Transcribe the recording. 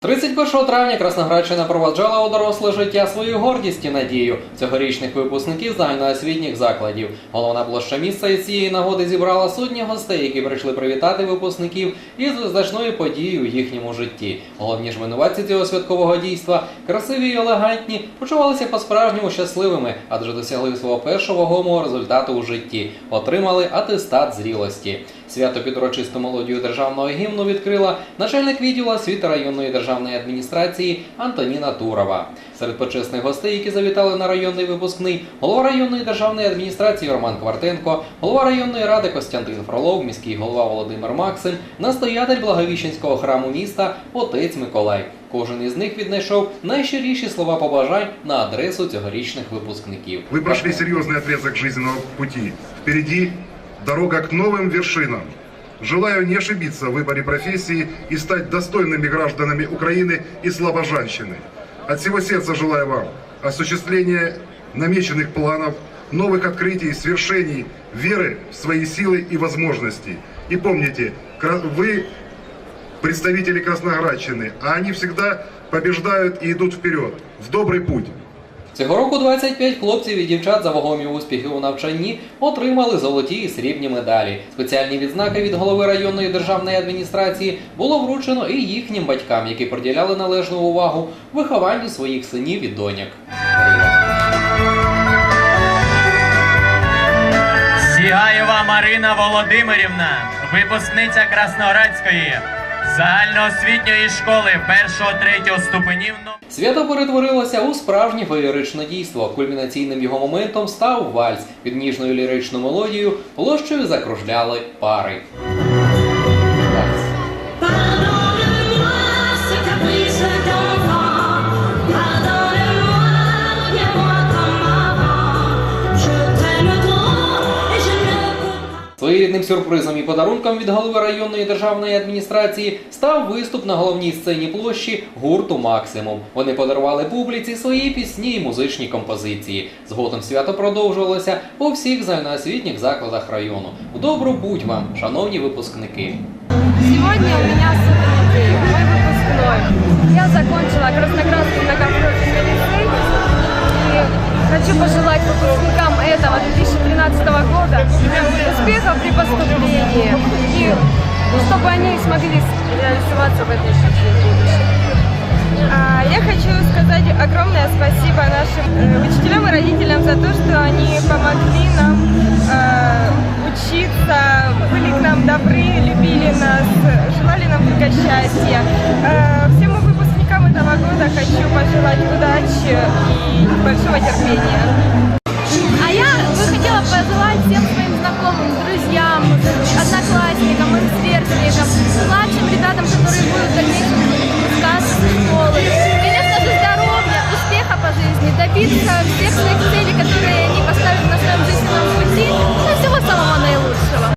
31 травня Красноградщина проваджала у доросле життя свою гордість і надію цьогорічних випускників загальноосвітніх закладів. Головна площа міста із цієї нагоди зібрала сотні гостей, які прийшли привітати випускників із визначною подією у їхньому житті. Головні ж винуватці цього святкового дійства, красиві і елегантні, почувалися по-справжньому щасливими, адже досягли свого першого вагомого результату у житті, отримали атестат зрілості. Свято під урочисту мелодію державного гімну відкрила начальник відділу освіти районної державної адміністрації Антоніна Турова. Серед почесних гостей, які завітали на районний випускний, голова районної державної адміністрації Роман Квартенко, голова районної ради Костянтин Фролов, міський голова Володимир Максим, настоятель Благовіщенського храму міста отець Миколай. Кожен із них віднайшов найщиріші слова побажань на адресу цьогорічних випускників. Вы прошли серьезный отрезок жизненного пути. Впереди дорога к новым вершинам. Желаю не ошибиться в выборе профессии и стать достойными гражданами Украины и Слобожанщины. От всего сердца желаю вам осуществления намеченных планов, новых открытий, свершений, веры в свои силы и возможности. И помните, вы представители Красноградщины, а они всегда побеждают и идут вперед, в добрый путь. Цього року 25 хлопців і дівчат за вагомі успіхи у навчанні отримали золоті і срібні медалі. Спеціальні відзнаки від голови районної державної адміністрації було вручено і їхнім батькам, які приділяли належну увагу вихованню своїх синів і доньок. Сігаєва Марина Володимирівна, випускниця Красноградської загальноосвітньої школи 1-3 ступенів. Свято перетворилося у справжнє феєричне дійство. Кульмінаційним його моментом став вальс. Під ніжною ліричною мелодією площею закружляли пари. Вальс. Своєрідним сюрпризом і подарунком від голови районної державної адміністрації став виступ на головній сцені площі гурту Максимум. Вони подарували публіці свої пісні і музичні композиції. Згодом свято продовжувалося у всіх загальноосвітніх закладах району. У добру путь вам, шановні випускники! Сегодня у меня особенный день, мой выпускной. Я закончила Красноградский многопрофильный лицей и хочу пожелать выпускникам этого 2013 года успехов при поступлении и чтобы они смогли реализоваться в этой жизни в будущем. А, Я хочу сказать огромное спасибо нашим э, учителям и родителям за то, что они помогли нам э, учиться, были к нам добры, любили нас, желали нам только счастья. Э, Всем выпускникам этого года хочу пожелать удачи и большого терпения. добиться всех своих целей, которые они поставили на своем жизненном пути.